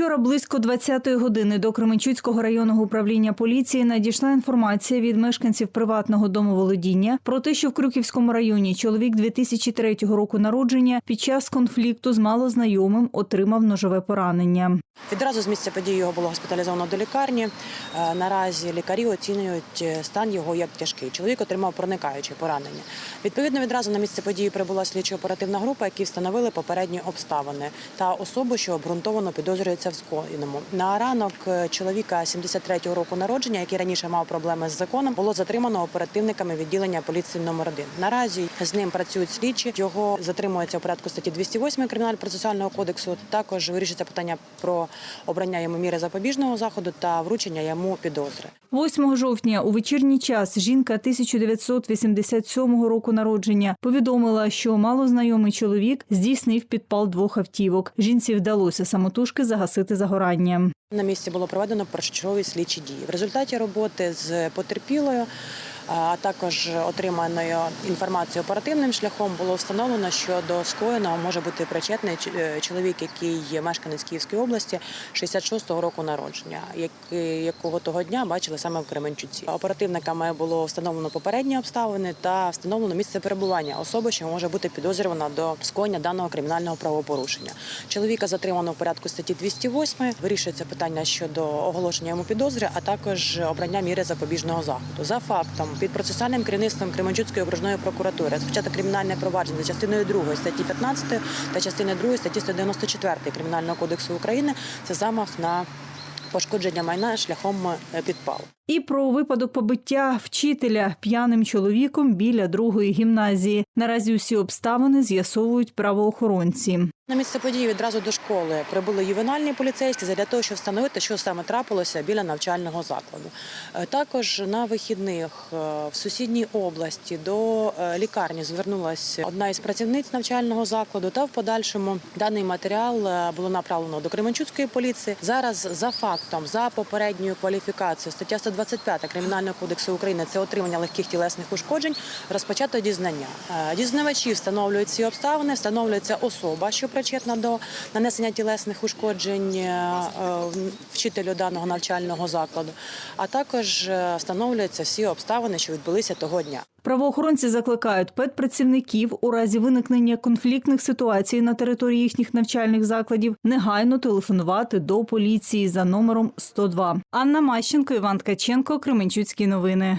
Вчора близько 20-ї години до Кременчуцького районного управління поліції надійшла інформація від мешканців приватного домоволодіння про те, що в Крюківському районі чоловік 2003 року народження під час конфлікту з малознайомим отримав ножове поранення. Відразу з місця події його було госпіталізовано до лікарні. Е, Наразі лікарі оцінюють е, стан його як тяжкий. Чоловік отримав проникаюче поранення. Відповідно, відразу на місце події прибула слідчо-оперативна група, які встановили попередні обставини та особу, що обґрунтовано підозрюється в скоєному. На ранок е, чоловіка 73-го року народження, який раніше мав проблеми з законом, було затримано оперативниками відділення поліції номер 1 Наразі з ним працюють слідчі. Його затримується у порядку статті 208 кримінально-процесуального кодексу. Також вирішується питання про обрання йому міри запобіжного заходу та вручення йому підозри. 8 жовтня у вечірній час жінка 1987 року народження повідомила, що малознайомий чоловік здійснив підпал двох автівок. Жінці вдалося самотужки загасити загорання. На місці було проведено першочергові слідчі дії. В результаті роботи з потерпілою, а також отриманою інформацією оперативним шляхом було встановлено, що до скоєного може бути причетний е, чоловік, який є мешканець Київської області 66-го року народження, якого того дня бачили саме в Кременчуці. Оперативниками було встановлено попередні обставини та встановлено місце перебування особи, що може бути підозрювана до скоєння даного кримінального правопорушення. Чоловіка затримано в порядку статті 208. Вирішується питання щодо оголошення йому підозри, а також обрання міри запобіжного заходу. За фактом під процесуальним керівництвом Кременчуцької окружної прокуратури розпочато кримінальне провадження за частиною 2 статті 15 та частиною 2 статті 194 Кримінального кодексу України. Це замах на пошкодження майна шляхом е, підпалу. І про випадок побиття вчителя п'яним чоловіком біля другої гімназії. Наразі усі обставини з'ясовують правоохоронці. На місце події відразу до школи прибули ювенальні поліцейські для того, щоб встановити, що саме трапилося біля навчального закладу. Е, Також на вихідних е, в сусідній області до е, лікарні звернулася одна із працівниць навчального закладу. Та в подальшому даний матеріал було направлено до Кременчуцької поліції. Зараз за фактом за попередньою кваліфікацією стаття 125 Кримінального кодексу України це отримання легких тілесних ушкоджень. Розпочато дізнання. Е, Дізнавачі встановлюють ці обставини, встановлюється особа, що причетна до нанесення тілесних ушкоджень е, вчителю даного навчального закладу, а також е, встановлюються всі обставини, що відбулися того дня. Правоохоронці закликають педпрацівників у разі виникнення конфліктних ситуацій на території їхніх навчальних закладів негайно телефонувати до поліції за номером 102. Анна Мащенко, Іван Ткаченко, Кременчуцькі новини.